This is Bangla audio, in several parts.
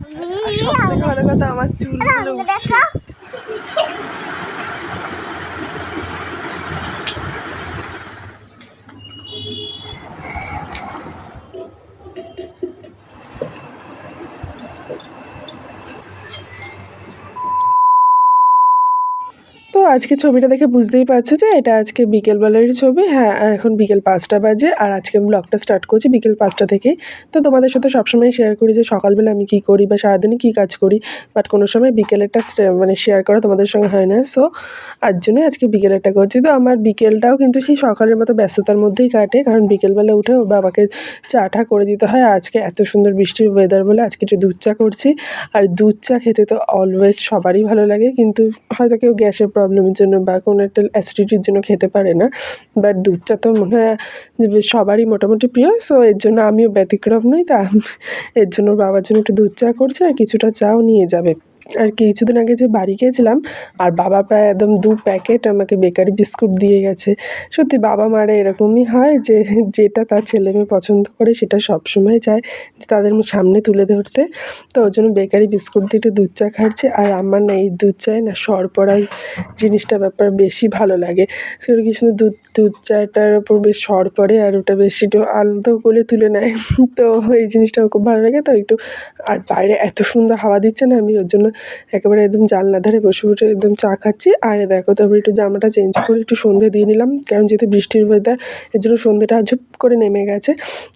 আর কথা আমার চুলগুলো আজকে ছবিটা দেখে বুঝতেই পারছ যে এটা আজকে বিকেলবেলারই ছবি। হ্যাঁ এখন বিকেল পাঁচটা বাজে আর আজকে আমি ব্লগটা স্টার্ট করছি বিকেল পাঁচটা থেকেই। তো তোমাদের সাথে সবসময় শেয়ার করি যে সকালবেলা আমি কী করি বা সারাদিনে কী কাজ করি বাট কোনো সময় বিকেলেরটা মানে শেয়ার করা তোমাদের সঙ্গে হয় না। সো আর জন্যই আজকে বিকেলেরটা করছি। তো আমার বিকেলটাও কিন্তু সেই সকালের মতো ব্যস্ততার মধ্যেই কাটে, কারণ বিকেলবেলা উঠে বাবাকে চা টা করে দিতে হয়। আজকে এত সুন্দর বৃষ্টির ওয়েদার বলে আজকে একটু দুধ চা করছি। আর দুধ চা খেতে তো অলওয়েজ সবারই ভালো লাগে, কিন্তু হয়তো কেউ গ্যাসের প্রবলেমের জন্য বা কোনো একটা অ্যাসিডিটির জন্য খেতে পারে না। বাট দুধটা তো মনে হয় সবারই মোটামুটি প্রিয় সো এর জন্য আমিও ব্যতিক্রম নই। তা এর জন্য বাবার জন্য একটু দুধ চা করছে আর কিছুটা চাও নিয়ে যাবে। আর কিছুদিন আগে যে বাড়ি গিয়েছিলাম, আর বাবা প্রায় একদম দু প্যাকেট আমাকে বেকারি বিস্কুট দিয়ে গেছে। সত্যি বাবা মারা এরকমই হয় যে, যেটা তার ছেলে মেয়ে পছন্দ করে সেটা সবসময় চায় তাদের সামনে তুলে ধরতে। তো ওর জন্য বেকারি বিস্কুট দিয়ে একটু দুধ চা খাচ্ছে। আর আমার না এই দুধ চায় না সরপরাই জিনিসটা ব্যাপার বেশি ভালো লাগে। সেটা কি সুন্দর দুধ দুধ চাটার ওপর বেশ সর পড়ে আর ওটা বেশ একটু আলাদা করে তুলে নেয়। তো এই জিনিসটা খুব ভালো লাগে। তো একটু আর বাইরে এত সুন্দর হাওয়া দিচ্ছে না, আমি ওর জন্য একেবারে একদম জানলা ধারে বসে বসে একদম চা খাচ্ছি। আর দেখো তারপরে একটু জামাটা চেঞ্জ করে একটু সন্ধে দিয়ে নিলাম কারণ যেহেতু বৃষ্টির ওয়েদার এর জন্য সন্ধেটা ঝুপ করে নেমে গেছে।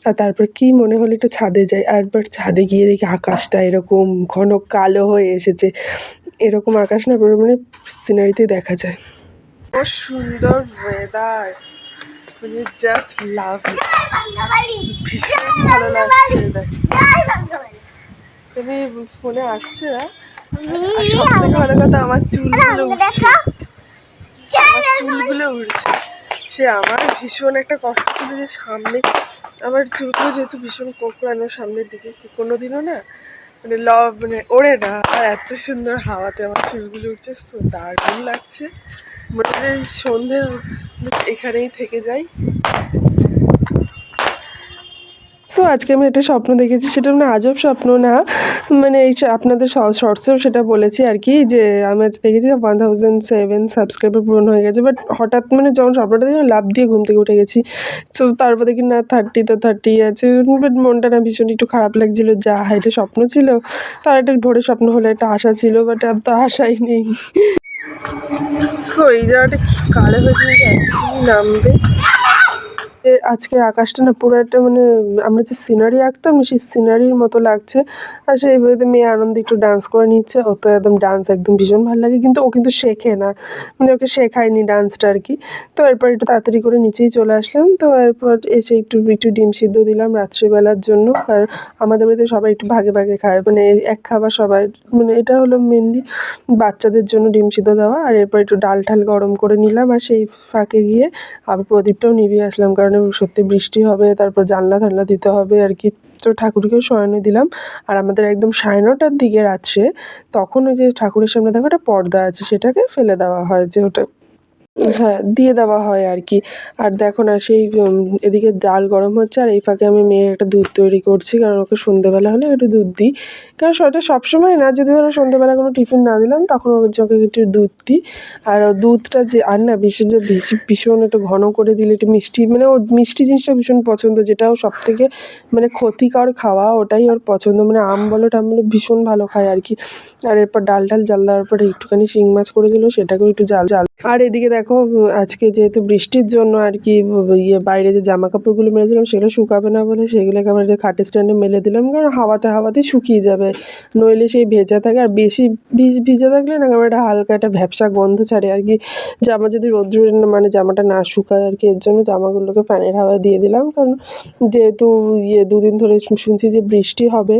আর তারপর কি মনে হলো একটু ছাদে যাই। আর একবার ছাদে গিয়ে দেখি আকাশটা এরকম ঘন কালো হয়ে এসেছে। এরকম আকাশ না পুরো মানে সিনারিতেই দেখা যায়। ও সুন্দর ওয়েদার মানে জাস্ট লাভ ভীষণ ভালো লাগছে। তুমি ফোনে আসছে না আর সব থেকে ভালো কথা আমার চুলগুলো উঠছে আমার চুলগুলো উঠছে সে আমার ভীষণ একটা কষ্ট ছিল যে সামনে আমার চুলগুলো যেহেতু ভীষণ কোকড়ানো সামনের দিকে কোনোদিনও না মানে ল মানে ওড়ে না। আর এত সুন্দর হাওয়াতে আমার চুলগুলো উঠছে দারুণ লাগছে। মনে সন্ধে এখানেই থেকে যাই। সো আজকে আমি একটা স্বপ্ন দেখেছি, সেটা মানে আজব স্বপ্ন না। মানে এই আপনাদের শর্টসেও সেটা বলেছি আর কি, যে আমি আজ দেখেছি ওয়ান থাউজেন্ড সেভেন সাবস্ক্রাইবার পূরণ হয়ে গেছে বাট হঠাৎ মানে যখন স্বপ্নটা দেখি লাভ দিয়ে ঘুম থেকে উঠে গেছি। সো তারপর দেখি না থার্টি তো থার্টি আছে বাট মনটা না ভীষণ একটু খারাপ লাগছিল, যা এটা স্বপ্ন ছিল। তার একটা ভোরে স্বপ্ন হলে, একটা আশা ছিল বাট আর তো আশাই নেই। সো এই জায়গাটা কালে হয়েছে নামবে। আজকের আকাশটা না পুরো একটা মানে আমরা যে সিনারি আঁকতাম সেই সিনারির মতো লাগছে। আর সেই ভেবে মেয়ে আনন্দে একটু ডান্স করে নিচ্ছে। ও তো একদম ডান্স একদম ভীষণ ভালো লাগে, কিন্তু ও কিন্তু শেখে না। মানে ওকে শেখায়নি ডান্সটা আর কি। তো এরপর একটু তাড়াতাড়ি করে নিচেই চলে আসলাম। তো এরপর এসে একটু একটু ডিম সিদ্ধ দিলাম রাত্রিবেলার জন্য। আর আমাদের বাড়িতে সবাই একটু ভাগে ভাগে খায়। মানে এক খাবার সবাই মানে এটা হলো মেনলি বাচ্চাদের জন্য ডিম সিদ্ধ দেওয়া। আর এরপর একটু ডাল ঠাল গরম করে নিলাম। আর সেই ফাঁকে গিয়ে আবার প্রদীপটাও নিভিয়ে আসলাম। কারণ সত্যি বৃষ্টি হবে, তারপর জানলা টানলা দিতে হবে আর কি। তো ঠাকুরকেও শয়নে দিলাম। আর আমাদের একদম সাড়ে নটার দিকে রাত্রে তখন ওই যে ঠাকুরের সামনে দেখো একটা পর্দা আছে, সেটাকে ফেলে দেওয়া হয় যে ওটা হ্যাঁ দিয়ে দেওয়া হয় আর কি আর দেখো না, সেই এদিকে ডাল গরম হচ্ছে আর এই ফাঁকে আমি মেয়ের একটা দুধ তৈরি করছি, কারণ ওকে সন্ধ্যেবেলা হলে একটু দুধ দিই। কারণ সেটা সবসময় না, যদি ধরো সন্ধ্যেবেলা কোনো টিফিন না দিলাম, তখন ওর ওকে একটু দুধ দিই। আর দুধটা যে, আর না, ভীষণ ভীষণ একটু ঘন করে দিলে, একটু মিষ্টি মানে ও মিষ্টি জিনিসটা ভীষণ পছন্দ, যেটা ও সব থেকে মানে ক্ষতিকর খাওয়া, ওটাই ওর পছন্দ। মানে আম বলো, টাম বলো, ভীষণ ভালো খায় আর কি আর এরপর ডাল টাল জাল দেওয়ার পরে একটুখানি শিং মাছ করেছিল, সেটাকেও একটু জাল জাল আর এদিকে দেখো উম, আজকে যেহেতু বৃষ্টির জন্য আর কি ইয়ে বাইরে যে জামা কাপড়গুলো মেলেছিলাম সেগুলো শুকাবে না বলে সেগুলোকে আবার যে খাটের স্ট্যান্ডে মেলে দিলাম কারণ হাওয়াতে হাওয়াতে শুকিয়ে যাবে। নইলে সেই ভেজা থাকে আর বেশি ভিজ ভিজে থাকলে না কেমন একটা হালকা একটা ভ্যাপসা গন্ধ ছাড়ে। আর কি জামা যদি রোদ্রে মানে জামাটা না শুকায় আর কি এর জন্য জামাগুলোকে ফ্যানের হাওয়ায় দিয়ে দিলাম কারণ যেহেতু ইয়ে দুদিন ধরে শুনছি যে বৃষ্টি হবে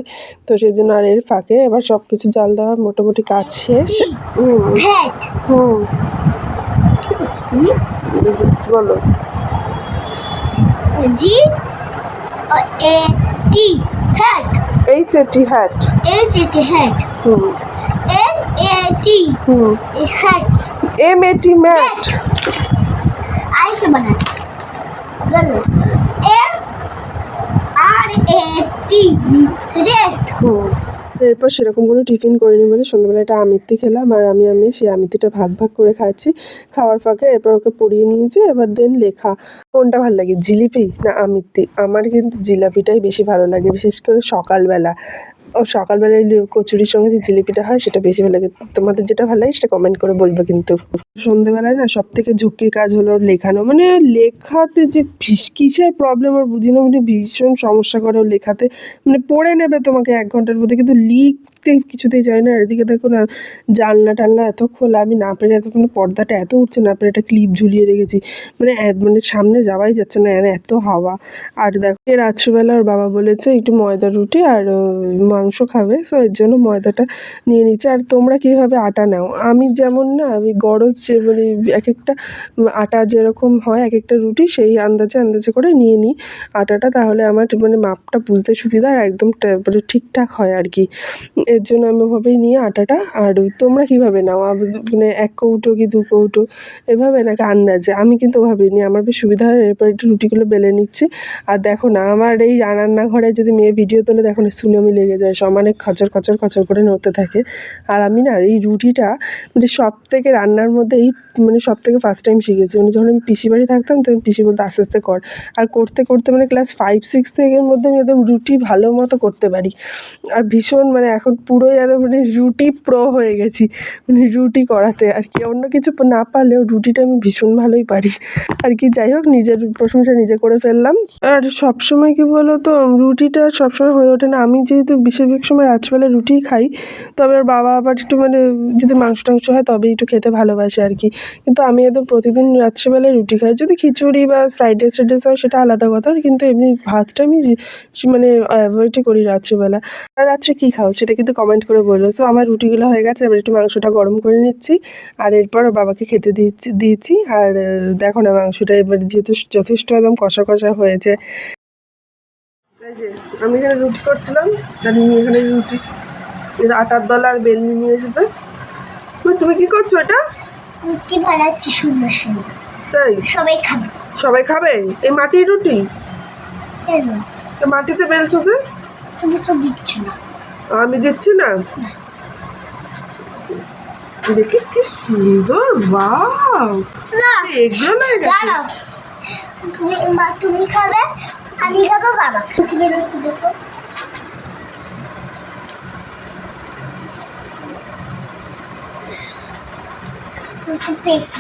তো সেই জন্য আর এর ফাঁকে এবার সব কিছু জাল দেওয়া মোটামুটি কাজ শেষ। হুম হুম। করছ তুমি কিছু বলো G A T hat. H A T hat H A T hat hmm. M A T hmm. Hat M A T mat আইসে বানাচ্ছি বলো। M R A T red hmm. এরপর সেরকম কোনো টিফিন করিনি বলে সন্ধ্যাবেলা একটা আমিত্তি খেলাম, আর আমি আমি সেই আমিত্তিটা ভাগ ভাগ করে খাচ্ছি। খাওয়ার ফাঁকে এরপর ওকে পড়িয়ে নিয়েছি, এবার দেন লেখা। কোনটা ভালো লাগে, জিলিপি না আমিত্তি? আমার কিন্তু জিলাপিটাই বেশি ভালো লাগে, বিশেষ করে সকালবেলা। ও সকালবেলায় কচুরির সঙ্গে যে জিলিপিটা হয়, সেটা বেশি ভালো লাগে। তোমাদের যেটা ভালো লাগে, সেটা কমেন্ট করে বলবে কিন্তু। সন্ধেবেলায় না সব থেকে ঝুঁকির কাজ হলো লেখানো। মানে লেখাতে যে কিসের প্রবলেম ওর বুঝি না মানে ভীষণ সমস্যা করে লেখাতে। মানে পড়ে নেবে তোমাকে এক ঘণ্টার মধ্যে, কিন্তু লিখতে কিছুতেই যায় না। আর এদিকে দেখো না, জানলা টালনা এত খোলা, আমি না পেরে এতক্ষণ পর্দাটা এত উঠছে, না পেরে একটা ক্লিপ ঝুলিয়ে রেখেছি। মানে মানে সামনে যাওয়াই যাচ্ছে না, এত হাওয়া। আর দেখো রাত্রিবেলা ওর বাবা বলেছে, একটু ময়দা রুটি আর মাংস খাবে সো এর জন্য ময়দাটা নিয়ে নিচ্ছে। আর তোমরা কীভাবে আটা নাও? আমি যেমন না, আমি গরজ যে মানে এক একটা আটা যেরকম হয়, এক একটা রুটি, সেই আন্দাজে আন্দাজে করে নিয়ে নিই আটাটা। তাহলে আমার মানে মাপটা বুঝতে সুবিধা আর একদম মানে ঠিকঠাক হয় আর কি। এর জন্য আমি ওভাবেই নিই আটাটা। আর তোমরা কীভাবে নাও? মানে এক কৌটো কি দু কৌটো? এভাবে নাকি আন্দাজে। আমি কিন্তু ওভাবেই নিই। আমার বেশ সুবিধা হয়। এরপর একটু রুটিগুলো বেলে নিচ্ছি। আর দেখো না, আমার এই রান্নাঘরে যদি মেয়ে ভিডিও তোলে, দেখো না, সুনামি লেগে যায়। সমানে খচর খচর খচর করে নড়তে থাকে। আর আমি না এই রুটিটা মানে সব থেকে রান্নার মধ্যে এই মানে সব থেকে ফার্স্ট টাইম শিখেছি। মানে যখন আমি পিসি বাড়ি থাকতাম, তখন পিসি বলতে, আস্তে আস্তে কর। আর করতে করতে মানে ক্লাস ফাইভ সিক্স থেকে মধ্যে আমি একদম রুটি ভালো মতো করতে পারি। আর ভীষণ মানে এখন পুরোই একদম মানে রুটি প্রো হয়ে গেছি। মানে রুটি করাতে আর কি। অন্য কিছু না পারলেও রুটিটা আমি ভীষণ ভালোই পারি। আর কি, যাই হোক, নিজের প্রশংসা নিজে করে ফেললাম। আর সবসময় কি বলো তো রুটিটা সবসময় হয়ে ওঠে না। আমি যেহেতু বেশিরভাগ সময় রাত্রিবেলা রুটিই খাই, তবে বাবা আবার একটু মানে যদি মাংস টাংস হয় তবেই একটু খেতে ভালোবাসে আর কি। কিন্তু আমি একদম প্রতিদিন রাত্রিবেলায় রুটি খাই, যদি খিচুড়ি বা ফ্রাইড রাইস টাইড রাইস হয় সেটা আলাদা কথা, কিন্তু এমনি ভাতটা আমি মানে অ্যাভয়েডই করি রাত্রিবেলা। আর রাত্রে কী খাও সেটা কিন্তু কমেন্ট করে বলল সো আমার রুটিগুলো হয়ে গেছে, এবার একটু মাংসটা গরম করে নিচ্ছি, আর এরপর বাবাকে খেতে দিয়েছি দিয়েছি, আর দেখো না মাংসটা এবার যেহেতু যথেষ্ট একদম কষা কষা হয়েছে। আমি এখানে রুটি করছিলাম নিয়ে এখানে রুটি আটার দলা আর বেলনি নিয়ে এসেছে। তুমি কি করছ এটা? রুটি বানাচ্ছি সুন্দর সুন্দর। তাই? সবাই খাবে। সবাই খাবে? এই মাটির রুটি? মাটিতে বেলছো যে? তুমি তো দিচ্ছ না। আমি দিচ্ছি না। দেখি কি সুন্দর না এগুলো না দাঁড়াও। তুমি তুমি খাবে আমি খাব বাবা বেরোতে দেখো। পেয়েছি।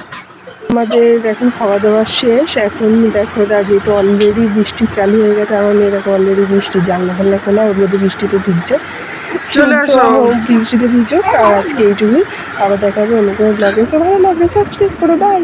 আমাদের এখন খাওয়া দাওয়া শেষ। এখন দেখো দা যেহেতু অলরেডি বৃষ্টি চালু হয়ে গেছে আমার মেয়ে দেখো অলরেডি বৃষ্টি জানলা ফেলা খোলা ওর মধ্যে বৃষ্টিতে ভিজছে। চলে আসো। বৃষ্টিতে ভিজো আর আজকে এইটুকুই। আবার দেখা হবে অন্য কোনো ব্লগে সবাই লাগবে সাবস্ক্রাইব করো বাই